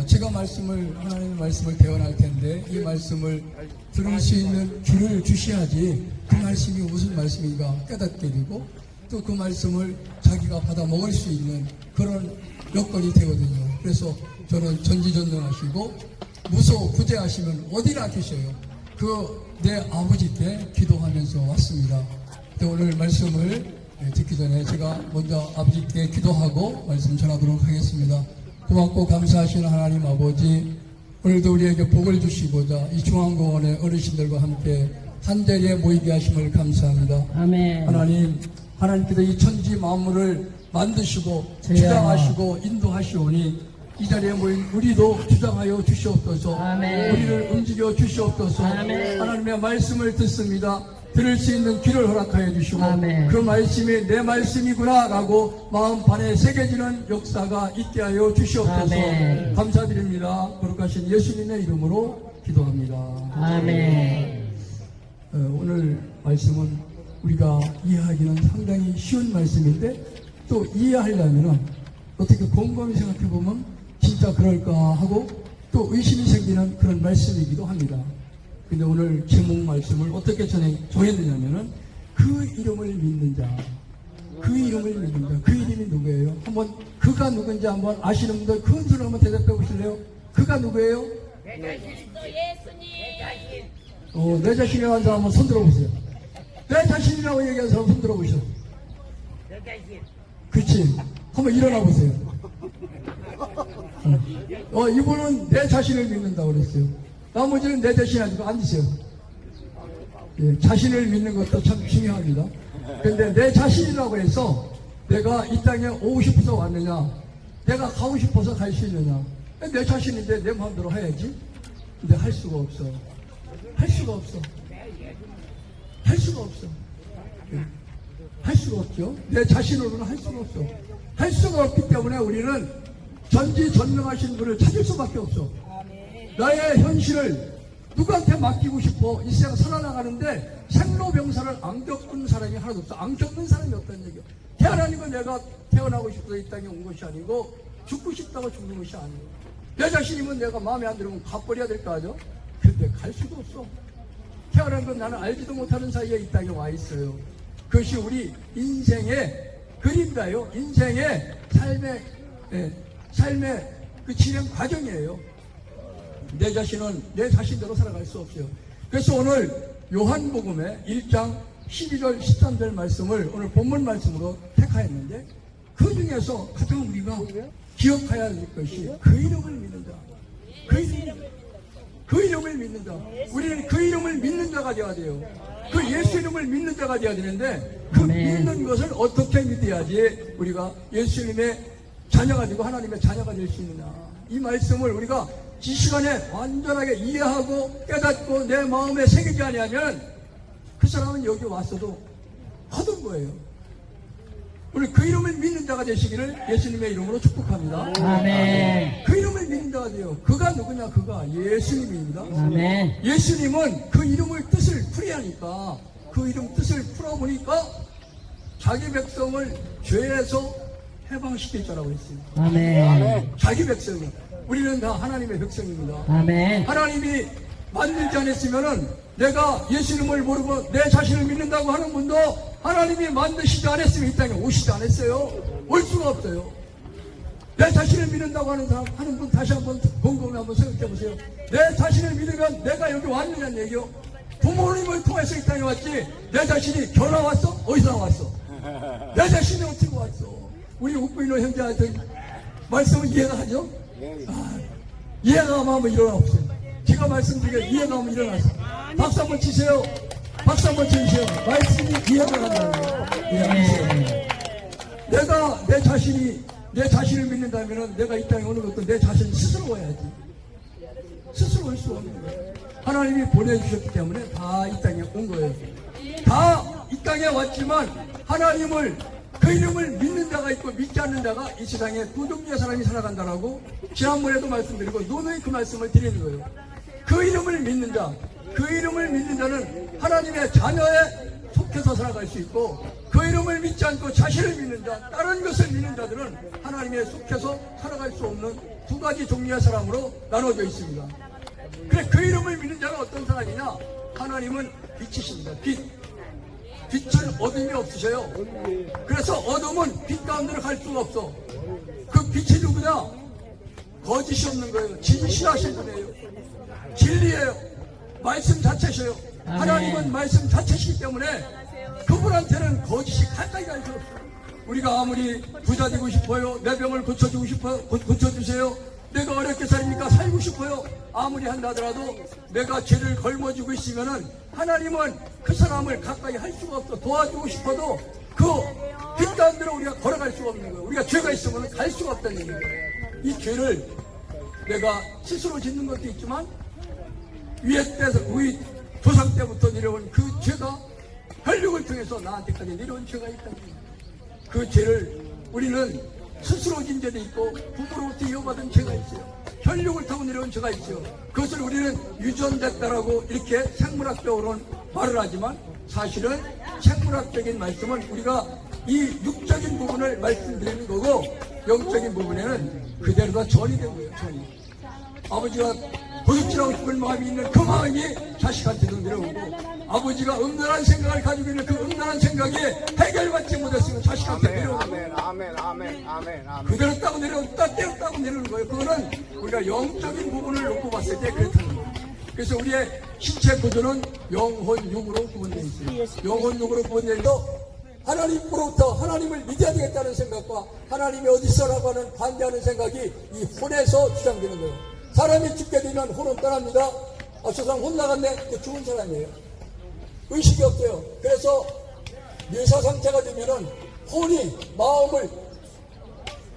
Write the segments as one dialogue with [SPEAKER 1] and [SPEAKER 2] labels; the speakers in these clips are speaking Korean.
[SPEAKER 1] 아, 제가 말씀을 하나님의 말씀을 대언할 텐데 이 말씀을 들을 수 있는 귀를 주셔야지 그 말씀이 무슨 말씀인가 깨닫게 되고 또 그 말씀을 자기가 받아 먹을 수 있는 그런 여건이 되거든요. 그래서 저는 전지전능하시고 무소 부재하시면 어디나 계셔요. 그 내 아버지께 기도하면서 왔습니다. 오늘 말씀을 예, 듣기 전에 제가 먼저 아버지께 기도하고 말씀 전하도록 하겠습니다. 고맙고 감사하신 하나님 아버지 오늘도 우리에게 복을 주시고자 이 중앙공원의 어르신들과 함께 한 자리에 모이게 하심을 감사합니다.
[SPEAKER 2] 아멘.
[SPEAKER 1] 하나님 하나님께서 이 천지 만물을 만드시고
[SPEAKER 2] 주여.
[SPEAKER 1] 주장하시고 인도하시오니 이 자리에 모인 우리도 주장하여 주시옵소서
[SPEAKER 2] 아멘.
[SPEAKER 1] 우리를 움직여 주시옵소서
[SPEAKER 2] 아멘.
[SPEAKER 1] 하나님의 말씀을 듣습니다 들을 수 있는 귀를 허락하여 주시고
[SPEAKER 2] 아멘.
[SPEAKER 1] 그 말씀이 내 말씀이구나 라고 마음 반에 새겨지는 역사가 있게 하여 주시옵소서
[SPEAKER 2] 아멘.
[SPEAKER 1] 감사드립니다 거룩하신 예수님의 이름으로 기도합니다
[SPEAKER 2] 아멘.
[SPEAKER 1] 어, 오늘 말씀은 우리가 이해하기는 상당히 쉬운 말씀인데 또 이해하려면 어떻게 곰곰이 생각해 보면 진짜 그럴까 하고 또 의심이 생기는 그런 말씀이기도 합니다. 근데 오늘 제목 말씀을 어떻게 전해, 정했느냐면은 그 이름을 믿는 자. 그 이름을 믿는 자. 그 이름이 누구예요? 한번 그가 누군지 한번 아시는 분들 큰 소리로 한번 대답해 보실래요? 그가 누구예요?
[SPEAKER 3] 그리스도 예수님
[SPEAKER 1] 어, 내 자신이라고 하는 사람 한번 손 들어보세요. 내 자신이라고 얘기하는 사람 손 들어보셔. 그렇지. 한번 일어나 보세요. 어, 어, 이분은 내 자신을 믿는다고 그랬어요. 나머지는 내 자신 아니고 앉으세요. 예, 자신을 믿는 것도 참 중요합니다. 근데 내 자신이라고 해서 내가 이 땅에 오고 싶어서 왔느냐, 내가 가고 싶어서 갈 수 있느냐. 내 자신인데 내 마음대로 해야지. 근데 할 수가 없어. 할 수가 없어. 할 수가 없어. 예. 할 수가 없죠. 내 자신으로는 할 수가 없어. 할 수가 없기 때문에 우리는 전지전능하신 분을 찾을 수밖에 없어. 나의 현실을 누구한테 맡기고 싶어 이 세상 살아나가는데 생로병사를 안 겪은 사람이 하나도 없어. 안 겪은 사람이 없다는 얘기야. 태어나는 건 내가 태어나고 싶어서 이 땅에 온 것이 아니고 죽고 싶다고 죽는 것이 아니고 내 자신이면 내가 마음에 안 들으면 가버려야 될 거 아죠? 근데 갈 수도 없어. 태어난 건 나는 알지도 못하는 사이에 이 땅에 와 있어요. 그것이 우리 인생의 그림가요. 인생의 삶의 예, 삶의 그 진행 과정이에요. 내 자신은 내 자신대로 살아갈 수 없어요. 그래서 오늘 요한복음의 1장 12절 13절 말씀을 오늘 본문 말씀으로 택하였는데 그 중에서 가장 우리가 기억해야 할 것이 그 이름을 믿는다. 그 이름을 그 이름을 믿는 자. 우리는 그 이름을 믿는 자가 되어야 돼요. 그 예수 이름을 믿는 자가 되어야 되는데 그. 믿는 것을 어떻게 믿어야지 우리가 예수님의 자녀가 되고 하나님의 자녀가 될 수 있느냐. 이 말씀을 우리가 이 시간에 완전하게 이해하고 깨닫고 내 마음에 새기지 아니하면 그 사람은 여기 왔어도 허든 거예요. 오늘 그 이름을 믿는 자가 되시기를 예수님의 이름으로 축복합니다.
[SPEAKER 2] 아멘.
[SPEAKER 1] 그 이름을 믿는 자가 돼요. 그가 누구냐? 그가 예수님입니다.
[SPEAKER 2] 아멘.
[SPEAKER 1] 예수님은 그 이름을 뜻을 풀이하니까 그 이름 뜻을 풀어보니까 자기 백성을 죄에서 해방시킬 자라고 했어요.
[SPEAKER 2] 아멘.
[SPEAKER 1] 자기 백성이. 우리는 다 하나님의 백성입니다.
[SPEAKER 2] 아멘.
[SPEAKER 1] 하나님이 만들지 않았으면은 내가 예수님을 모르고 내 자신을 믿는다고 하는 분도 하나님이 만드시지 않았으면 이 땅에 오시지 않았어요. 올 수가 없어요. 내 자신을 믿는다고 하는 사람, 하는 분 다시 한번 곰곰이 한번 생각해 보세요. 내 자신을 믿으면 내가 여기 왔느냐는 얘기요. 부모님을 통해서 이 땅에 왔지, 내 자신이 결혼 왔어? 어디서 나왔어? 내 자신이 어떻게 왔어? 우리 있는 형제한테 말씀을 이해가 하죠? 아, 이해가 하면 일어나 없어요. 제가 말씀드리게 이해가 하면 일어나서. 박수 한번 치세요. 박수 한번 치세요. 말씀이 이해가 한다는 거예요. 이해하세요. 내가 내 자신이 내 자신을 믿는다면 내가 이 땅에 오는 것도 내 자신 스스로 와야지. 스스로 올 수 없는 거예요. 하나님이 보내주셨기 때문에 다 이 땅에 온 거예요. 다 이 땅에 왔지만 하나님을 그 이름을 믿는 자가 있고 믿지 않는 자가 이 세상에 두 종류의 사람이 살아간다라고 지난번에도 말씀드리고 노노히 그 말씀을 드리는 거예요. 그 이름을 믿는 자, 그 이름을 믿는 자는 하나님의 자녀의 속해서 살아갈 수 있고 그 이름을 믿지 않고 자신을 믿는 자, 다른 것을 믿는 자들은 하나님에 속해서 살아갈 수 없는 두 가지 종류의 사람으로 나눠져 있습니다. 그래 그 이름을 믿는 자는 어떤 사람이냐? 하나님은 빛이십니다. 빛. 빛은 어둠이 없으셔요. 그래서 어둠은 빛 가운데로 갈 수가 없어. 그 빛이 누구냐? 거짓이 없는 거예요. 진실하신 분이에요. 진리예요. 말씀 자체셔요. 하나님은 말씀 자체시기 때문에 그분한테는 거짓이 가까이 갈 수 없어요. 우리가 아무리 부자 되고 싶어요. 내 병을 고쳐주고 싶어요. 고, 고쳐주세요. 내가 어렵게 살니까 살고 싶어요. 아무리 한다더라도 내가 죄를 걸머지고 있으면은 하나님은 그 사람을 가까이 할 수가 없어. 도와주고 싶어도 그빛 가운데로 우리가 걸어갈 수가 없는 거예요. 우리가 죄가 있으면 갈 수가 없다는 얘기예요. 이 죄를 내가 스스로 짓는 것도 있지만 위에 때서 우리 조상 때부터 내려온 그 죄가 혈육을 통해서 나한테까지 내려온 죄가 있다는 거예요. 그 죄를 우리는 스스로 진 죄도 있고 부모로부터 이어받은 죄가 있어요. 혈육을 타고 내려온 죄가 있어요. 그것을 우리는 유전됐다라고 이렇게 생물학적으로는 말을 하지만 사실은 생물학적인 말씀은 우리가 이 육적인 부분을 말씀드리는 거고 영적인 부분에는 그대로 다 전이 된 거예요. 전이. 아버지가 도둑질하고 싶은 마음이 있는 그 마음이 자식한테도 내려오고 아버지가 음란한 생각을 가지고 있는 그 음란한 생각이 해결받지 못했으면 자식한테
[SPEAKER 4] 아멘,
[SPEAKER 1] 내려오고
[SPEAKER 4] 아멘, 아멘, 아멘, 아멘.
[SPEAKER 1] 그대로 따고 때로 따고 내려오는 거예요. 그거는 우리가 영적인 부분을 놓고 봤을 때 그렇다는 거예요. 그래서 우리의 신체 구조는 영혼, 육으로 구분되어 있어요. 영혼, 육으로 구분되어 있어 하나님으로부터 하나님을 믿어야 되겠다는 생각과 하나님이 어디 있어라고 하는 반대하는 생각이 이 혼에서 주장되는 거예요. 사람이 죽게 되면 혼은 떠납니다. 아, 저 사람 혼 나갔네? 그 죽은 사람이에요. 의식이 없대요. 그래서 뇌사 상태가 되면은 혼이 마음을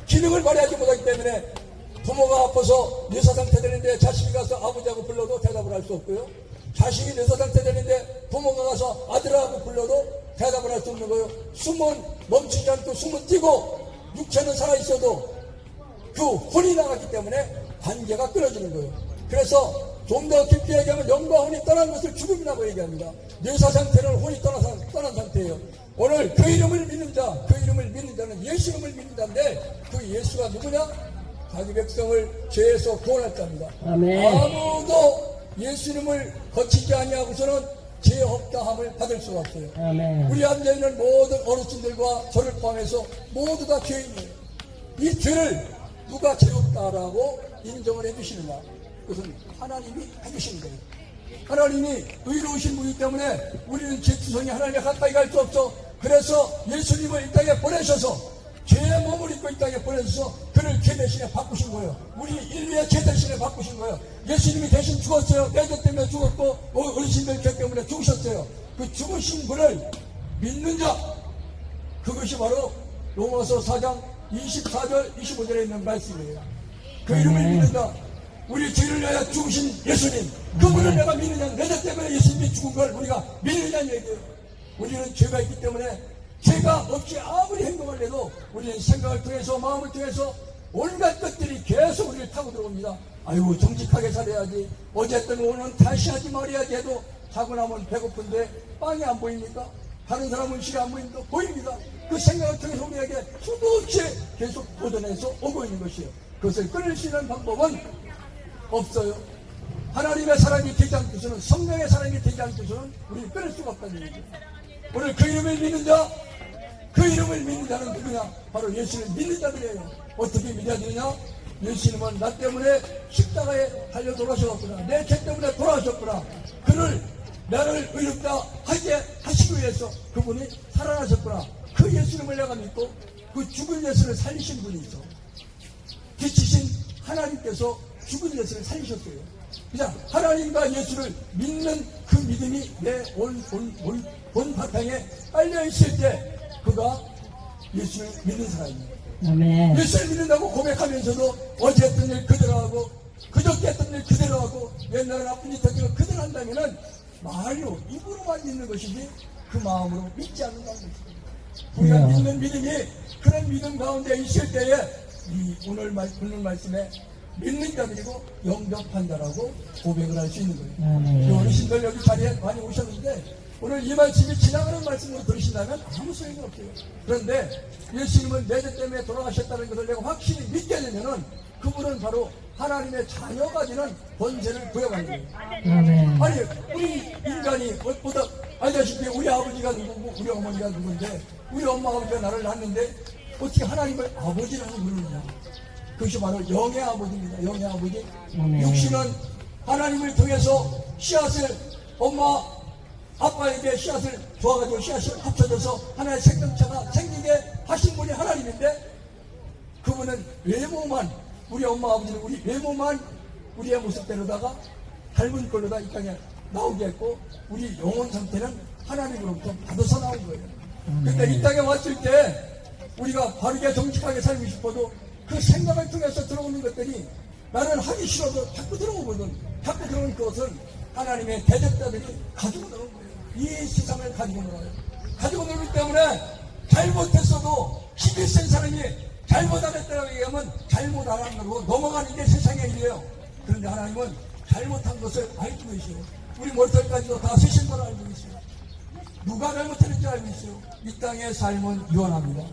[SPEAKER 1] 기능을 발휘하지 못하기 때문에 부모가 아파서 뇌사 상태 되는데 자식이 가서 아버지하고 불러도 대답을 할 수 없고요. 자식이 뇌사 상태 되는데 부모가 가서 아들하고 불러도 대답을 할 수 없는 거예요. 숨은 멈추지 않고 숨은 뛰고 육체는 살아있어도 그 혼이 나갔기 때문에 관계가 끊어지는 거예요. 그래서 좀 더 깊게 얘기하면 영과 혼이 떠난 것을 죽음이라고 얘기합니다. 뇌사 상태는 혼이 떠난, 떠난 상태예요. 오늘 그 이름을 믿는 자, 그 이름을 믿는 자는 예수 이름을 믿는 자인데 그 예수가 누구냐? 자기 백성을 죄에서 구원할 자입니다.
[SPEAKER 2] 아멘.
[SPEAKER 1] 아무도 예수 이름을 거치지 아니하고서는 죄 없다함을 받을 수가 없어요.
[SPEAKER 2] 아멘.
[SPEAKER 1] 우리 앉아있는 모든 어르신들과 저를 포함해서 모두 다 죄인이에요. 이 죄를 누가 죄 없다라고 인정을 해주시느냐? 그것은 하나님이 해주시는 거예요. 하나님이 의로우신 분이기 때문에 우리는 죄투성이 하나님에 가까이 갈 수 없어. 그래서 예수님을 이 땅에 보내셔서 죄의 몸을 입고 이 땅에 보내셔서 그를 죄 대신에 바꾸신 거예요. 우리 인류의 죄 대신에 바꾸신 거예요. 예수님이 대신 죽었어요. 내 죄 때문에 죽었고 어, 어르신들 죄 때문에 죽으셨어요. 그 죽으신 분을 믿는 자 그것이 바로 로마서 4장 24절 25절에 있는 말씀이에요. 그 이름을
[SPEAKER 2] 아멘.
[SPEAKER 1] 믿는 자 우리 죄를 위하여 죽으신 예수님. 그분을 내가 믿느냐? 내죄 때문에 예수님이 죽은 걸 우리가 믿느냐는 얘기예요. 우리는 죄가 있기 때문에 죄가 없이 아무리 행동을 해도 우리는 생각을 통해서 마음을 통해서 온갖 것들이 계속 우리를 타고 들어옵니다. 아유 정직하게 살아야지. 어쨌든 오늘 다시 하지 말아야지 해도 자고 나면 배고픈데 빵이 안 보입니까? 다른 사람은 실이 안 보입니다 보입니다. 그 생각을 통해서 우리에게 수도 없이 계속 도전해서 오고 있는 것이에요 그것을 끊을 수 있는 방법은 없어요. 하나님의 사랑이 되지 않고서는 성령의 사랑이 되지 않고서는 우리는 끊을 수가 없다는 얘기죠. 오늘 그 이름을 믿는 자, 그 이름을 믿는 자는 누구냐? 바로 예수를 믿는 자들이에요. 어떻게 믿어야 되느냐? 예수님은 나 때문에 십자가에 달려 돌아가셨구나. 내 죄 때문에 돌아가셨구나. 그를 나를 의롭다 하게 하시기 위해서 그분이 살아나셨구나. 그 예수님을 내가 믿고 그 죽은 예수를 살리신 분이 있어. 빛이신 하나님께서 죽은 예수를 살리셨어요. 그냥 하나님과 예수를 믿는 그 믿음이 내온온 바탕에 깔려 있을 때 그가 예수를 믿는 사람이에요.
[SPEAKER 2] 아멘.
[SPEAKER 1] 예수를 믿는다고 고백하면서도 어제 했던 일 그대로 하고 그저께 했던 일 그대로 하고 옛날에 나쁜 짓 했던 걸 그대로 한다면은 말로 입으로만 믿는 것이지 그 마음으로 믿지 않는다는 것입니다. 우리가
[SPEAKER 2] 네.
[SPEAKER 1] 믿는 믿음이 그런 믿음 가운데 있을 때에 이 오늘 말, 오늘 말씀에 믿는 자들이고 영접한다라고 고백을 할 수 있는 거예요.
[SPEAKER 2] 아멘.
[SPEAKER 1] 이 어르신들 여기 자리에 많이 오셨는데 오늘 이 말씀이 지나가는 말씀으로 들으신다면 아무 소용이 없어요. 그런데 예수님은 내 죄 때문에 돌아가셨다는 것을 내가 확실히 믿게 되면은 그분은 바로 하나님의 자녀가 되는 권세를 부여받는 거예요.
[SPEAKER 2] 아멘.
[SPEAKER 1] 아니 우리 인간이 보다 알다시피 우리 아버지가 누구고 우리 어머니가 누군데 우리 엄마 아버지가 나를 낳았는데 어떻게 하나님을 아버지라고 부르느냐 그것이 바로 영의 아버지입니다 영의 아버지
[SPEAKER 2] 아멘.
[SPEAKER 1] 육신은 하나님을 통해서 씨앗을 엄마 아빠에게 씨앗을 줘가지고 씨앗이 합쳐져서 하나의 생명체가 생기게 하신 분이 하나님인데 그분은 외모만 우리 엄마 아버지는 우리 외모만 우리의 모습대로다가 닮은 걸로다 이 땅에 나오게 했고 우리 영혼 상태는 하나님으로부터 받아서 나온 거예요. 근데 이 땅에 왔을 때 우리가 바르게 정직하게 살고 싶어도 그 생각을 통해서 들어오는 것들이 나는 하기 싫어도 자꾸 들어오거든. 자꾸 들어오는 것은 하나님의 대적자들이 가지고 들어온 거예요. 이 세상을 가지고 놀아요. 가지고 놀기 때문에 잘못했어도 힘이 센 사람이 잘못 안 했다고 얘기하면 잘못 안 한 거고 넘어가는 게 세상의 일이에요. 그런데 하나님은 잘못한 것을 알고 계시고 우리 머리털까지도 다 쓰신 걸 알고 계시고 누가 잘못했는지 알고 있어요. 이 땅의 삶은 유한합니다.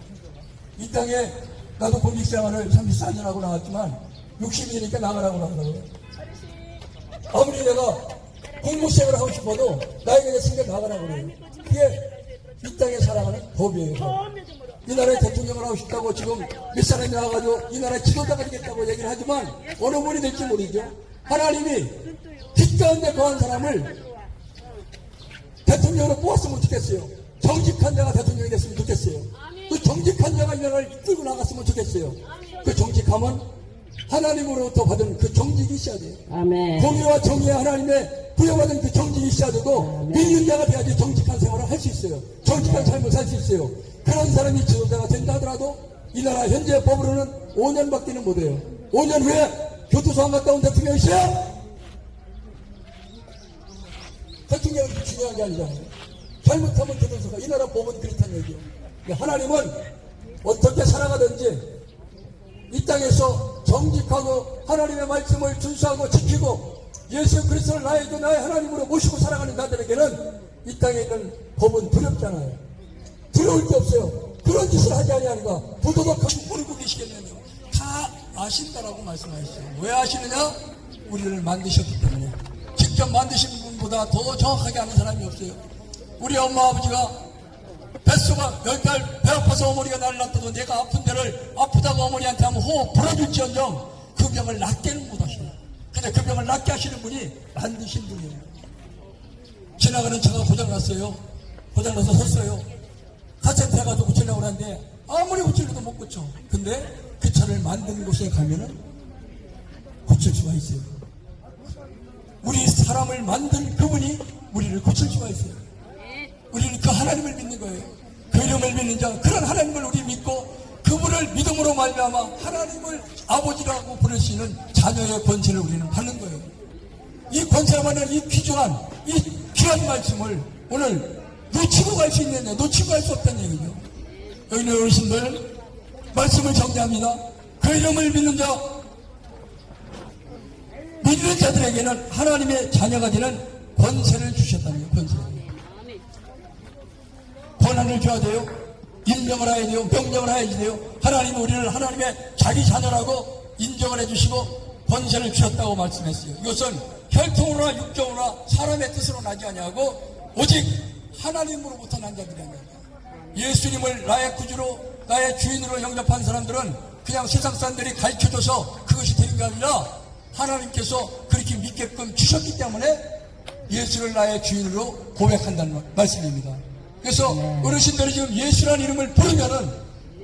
[SPEAKER 1] 이 땅에 나도 공직 생활을 34년 하고 나왔지만 60이니까 나가라고 하더라고요. 아무리 내가 공무 생활을 하고 싶어도 나에게 됐으니까 나가라고 그래요. 그게 이 땅에 살아가는 법이에요. 법. 이 나라의 대통령을 하고 싶다고 지금 몇 사람이 나와가지고 이 나라의 지도자가 되겠다고 얘기를 하지만 어느 분이 될지 모르죠. 하나님이 빛 가운데 거한 사람을 대통령으로 뽑았으면 좋겠어요. 정직한 자가 대통령이 됐으면 좋겠어요. 그 정직한 자가 이 나라를 이끌고 나갔으면 좋겠어요. 그 정직함은 하나님으로부터 받은 그 정직이 있어야 돼요.
[SPEAKER 2] 아멘.
[SPEAKER 1] 공의와 정의의 하나님의 부여받은 그 정직이 있어야 되고 믿는 자가 돼야지 정직한 생활을 할 수 있어요. 정직한 삶을 살 수 있어요. 그런 사람이 지도자가 된다 하더라도 이 나라 현재 법으로는 5년밖에는 못해요. 5년 후에 교도소 안 갔다 온 대통령이 있어요? 대통령이 중요한 게 아니잖아요. 잘못하면 교도소가 이 나라 법은 그렇다는 얘기예요. 그러니까 하나님은 어떻게 살아가든지 이 땅에서 정직하고 하나님의 말씀을 준수하고 지키고 예수 그리스도를 나의 주 나의 하나님으로 모시고 살아가는 자들에게는 이 땅에 있는 법은 두렵잖아요. 두려울 게 없어요. 그런 짓을 하지 아니하니까 부도덕하고 모르고 계시겠느냐. 다 아신다라고 말씀하셨어요. 왜 아시느냐? 우리를 만드셨기 때문에. 직접 만드신 분보다 더 정확하게 아는 사람이 없어요. 우리 엄마 아버지가 뱃속가 열달 배 아파서 어머니가 나를 낳아도 내가 아픈 데를 아프다고 어머니한테 하면 호흡 불어줄지언정 그 병을 낫게는 못하시네. 근데 그 병을 낫게 하시는 분이 만드신 분이에요. 지나가는 차가 고장났어요. 고장나서 섰어요. 카센터 해가지고 고치려고 하는데 아무리 고치려도 못 고쳐. 근데 그 차를 만든 곳에 가면은 고칠 수가 있어요. 우리 사람을 만든 그분이 우리를 고칠 수가 있어요. 우리는 그 하나님을 믿는 거예요. 그 이름을 믿는 자, 그런 하나님을 우리 믿고 그분을 믿음으로 말미암아 하나님을 아버지라고 부를 수 있는 자녀의 권세를 우리는 받는 거예요. 이 권세만은 이 귀중한 이 귀한 말씀을 오늘 놓치고 갈 수 있는데 놓치고 갈 수 없다는 얘기죠. 여기 있는 어르신들 말씀을 정리합니다. 그 이름을 믿는 자 믿는 자들에게는 하나님의 자녀가 되는 권세를 주셨다는 거예요. 권세. 권한을 줘야 돼요. 임명을 해야 돼요. 명령을 해야 돼요. 하나님은 우리를 하나님의 자기 자녀라고 인정을 해주시고 권세를 주셨다고 말씀했어요. 이것은 혈통으로나 육정으로나 사람의 뜻으로 나지 아니하고 오직 하나님으로부터 난 자들이 아니라 예수님을 나의 구주로 나의 주인으로 영접한 사람들은 그냥 세상 사람들이 가르쳐줘서 그것이 되는 게 아니라 하나님께서 그렇게 믿게끔 주셨기 때문에 예수를 나의 주인으로 고백한다는 말- 말씀입니다. 그래서 어르신들이 지금 예수라는 이름을 부르면은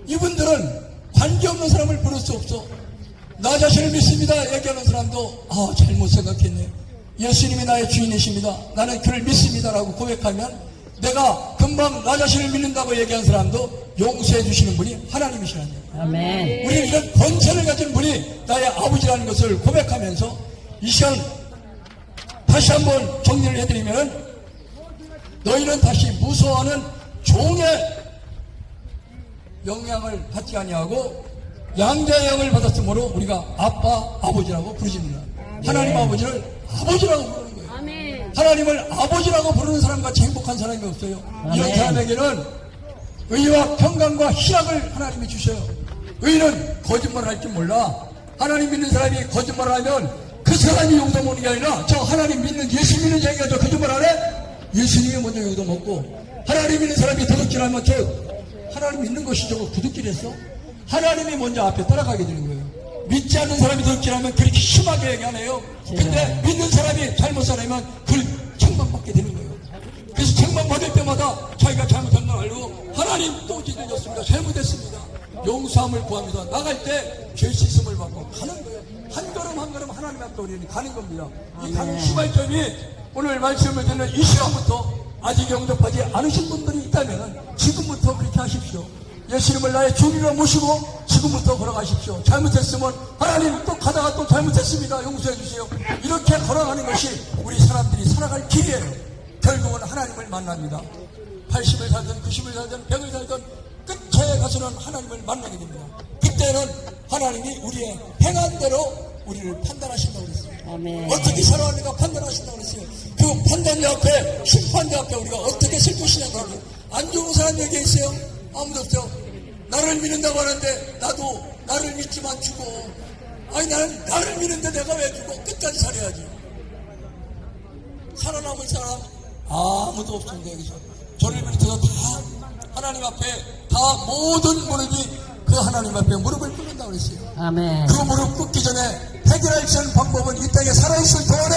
[SPEAKER 1] 이분들은 관계없는 사람을 부를 수 없어. 나 자신을 믿습니다. 얘기하는 사람도 아 잘못 생각했네. 예수님이 나의 주인이십니다. 나는 그를 믿습니다라고 고백하면 내가 금방 나 자신을 믿는다고 얘기한 사람도 용서해 주시는 분이 하나님이시라는 거예요.
[SPEAKER 2] 아멘.
[SPEAKER 1] 우리는 이런 권세를 가진 분이 나의 아버지라는 것을 고백하면서 이 시간 다시 한번 정리를 해드리면 너희는 다시 무서워하는 종의 영향을 받지 아니하고 양자의 영을 받았으므로 우리가 아빠 아버지라고 부르십니다. 하나님 아버지를 아버지라고 부르는 거예요.
[SPEAKER 3] 아멘.
[SPEAKER 1] 하나님을 아버지라고 부르는 사람같이 행복한 사람이 없어요. 이런. 사람에게는 의와 평강과 희락을 하나님이 주셔요. 의는 거짓말을 할 줄 몰라. 하나님 믿는 사람이 거짓말을 하면 그 사람이 용서 먹는 게 아니라 저 하나님 믿는 예수 믿는 자기가 저 거짓말 안 해? 예수님이 먼저 용서 먹고 하나님 믿는 사람이 도둑질하면 저 하나님 믿는 것이 저거 구둑질했어? 하나님이 먼저 앞에 따라가게 되는 거예요. 믿지 않는 사람이 도둑질하면 그렇게 심하게 얘기하네요. 근데 믿는 사람이 잘못 살아면 그걸 책망받게 되는 거예요. 그래서 책망 받을 때마다 자기가 잘못한 걸 알고 하나님 또 지내졌습니다. 잘못했습니다. 용서함을 구합니다. 나갈 때 죄 씻음을 받고 가는 거예요. 한 걸음 한 걸음 하나님 앞에 우리는 가는 겁니다. 이 가는 시발점이 오늘 말씀을 듣는 이 시간부터 아직 영접하지 않으신 분들이 있다면 지금부터 그렇게 하십시오. 예수님을 나의 주님으로 모시고 지금부터 걸어가십시오. 잘못했으면 하나님 또 가다가 또 잘못했습니다. 용서해 주세요. 이렇게 걸어가는 것이 우리 사람들이 살아갈 길이에요. 결국은 하나님을 만납니다. 80을 살든 90을 살든 100을 살든 끝에 가서는 하나님을 만나게 됩니다. 그때는 하나님이 우리의 행한 대로 우리를 판단하신다고 그랬어요.
[SPEAKER 2] 아멘.
[SPEAKER 1] 어떻게 살아가는가 판단하신다고 그랬어요. 그 판단자 앞에 심판자 앞에 우리가 어떻게 설 것이냐고 하고 안 좋은 사람 여기 있어요? 아무도 없죠. 나를 믿는다고 하는데 나도 나를 믿지만 죽어. 아니 나는 나를 믿는데 내가 왜 죽어? 끝까지 살아야지. 살아남을 사람 아무도 없습니다 여기서 저를 비롯해서 다 하나님 앞에 다 모든 무릎이 그 하나님 앞에 무릎을 꿇는다고 그랬어요
[SPEAKER 2] 아멘.
[SPEAKER 1] 그 무릎 꿇기 전에 해결할 수 있는 방법은 이 땅에 살아있을 동안에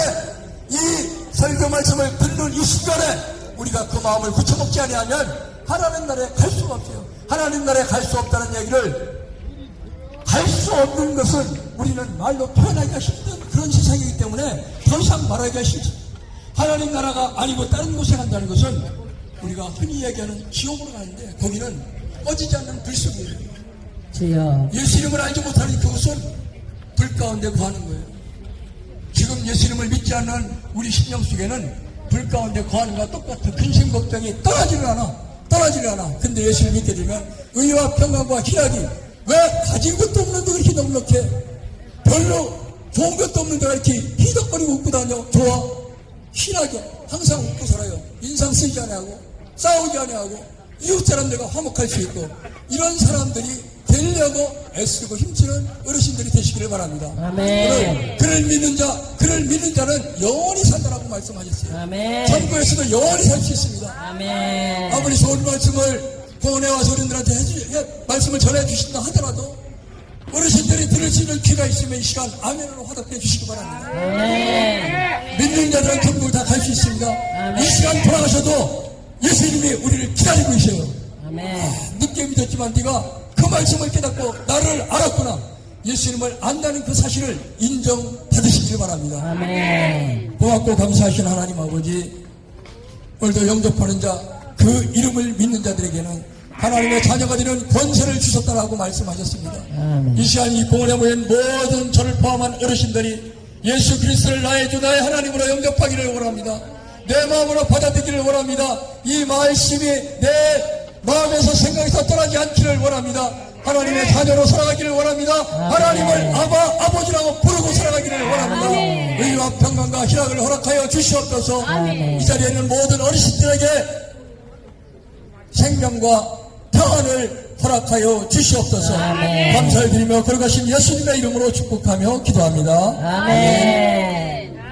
[SPEAKER 1] 이 설교 말씀을 듣는 이 순간에 우리가 그 마음을 굳혀먹지 아니하면 하나님 나라에 갈 수가 없어요 하나님 나라에 갈 수 없다는 얘기를 갈 수 없는 것은 우리는 말로 표현하기가 힘든 그런 세상이기 때문에 더 이상 말하기가 싫죠. 하나님 나라가 아니고 다른 곳에 간다는 것은 우리가 흔히 얘기하는 지옥으로 가는데 거기는 꺼지지 않는 불속이에요.
[SPEAKER 2] 주여.
[SPEAKER 1] 예수님을 알지 못하는 그것은 불 가운데 거하는 거예요. 지금 예수님을 믿지 않는 우리 심령 속에는 불 가운데 거하는 것과 똑같은 근심 걱정이 떠나지를 않아. 떠나지를 않아. 근데 예수를 믿게 되면 의와 평강과 희락이 왜 가진 것도 없는데 그렇게 넉넉해? 별로 좋은 것도 없는데 왜 이렇게 희덕거리고 웃고 다녀? 좋아. 희락이 항상 웃고 살아요. 인상 쓰지 않아하고 싸우지 않아하고 이웃 사람들과 화목할 수 있고 이런 사람들이 되려고 애쓰고 힘쓰는 어르신들이 되시기를 바랍니다.
[SPEAKER 2] 아멘.
[SPEAKER 1] 그를, 그를 믿는 자, 그를 믿는 자는 영원히 산다라고 말씀하셨어요.
[SPEAKER 2] 아멘.
[SPEAKER 1] 천국에서도 영원히 살 수 있습니다.
[SPEAKER 2] 아멘.
[SPEAKER 1] 아무리 좋은 말씀을 와서 어른들한테 해주, 해, 말씀을 전해주신다 하더라도 어르신들이 들을 수 있는 귀가 있으면 이 시간 아멘으로 화답해 주시기 바랍니다.
[SPEAKER 2] 아멘.
[SPEAKER 1] 믿는 자들은 천국을 다 갈 수 있습니다. 이 시간 돌아가셔도 예수님이 우리를 기다리고 계셔요.
[SPEAKER 2] 아멘.
[SPEAKER 1] 늦게 믿었지만 네가 그 말씀을 깨닫고 나를 알았구나. 예수님을 안다는 그 사실을 인정받으시길 바랍니다.
[SPEAKER 2] 아멘.
[SPEAKER 1] 고맙고 감사하신 하나님 아버지 오늘도 영접하는 자 그 이름을 믿는 자들에게는 하나님의 자녀가 되는 권세를 주셨다라고 말씀하셨습니다.
[SPEAKER 2] 아멘.
[SPEAKER 1] 이 시간 이 공원에 모인 모든 저를 포함한 어르신들이 예수 그리스도를 나의 주 나의 하나님으로 영접하기를 원합니다. 내 마음으로 받아들이기를 원합니다. 이 말씀이 내 마음에서 생각에서 떠나지 않기를 원합니다. 하나님의 자녀로 살아가기를 원합니다. 하나님을 아바 아버지라고 부르고 살아가기를 원합니다. 의와 평강과 희락을 허락하여 주시옵소서. 이 자리에 있는 모든 어르신들에게 생명과 평안을 허락하여 주시옵소서. 감사를 드리며 걸어가신 예수님의 이름으로 축복하며 기도합니다.
[SPEAKER 2] 아멘.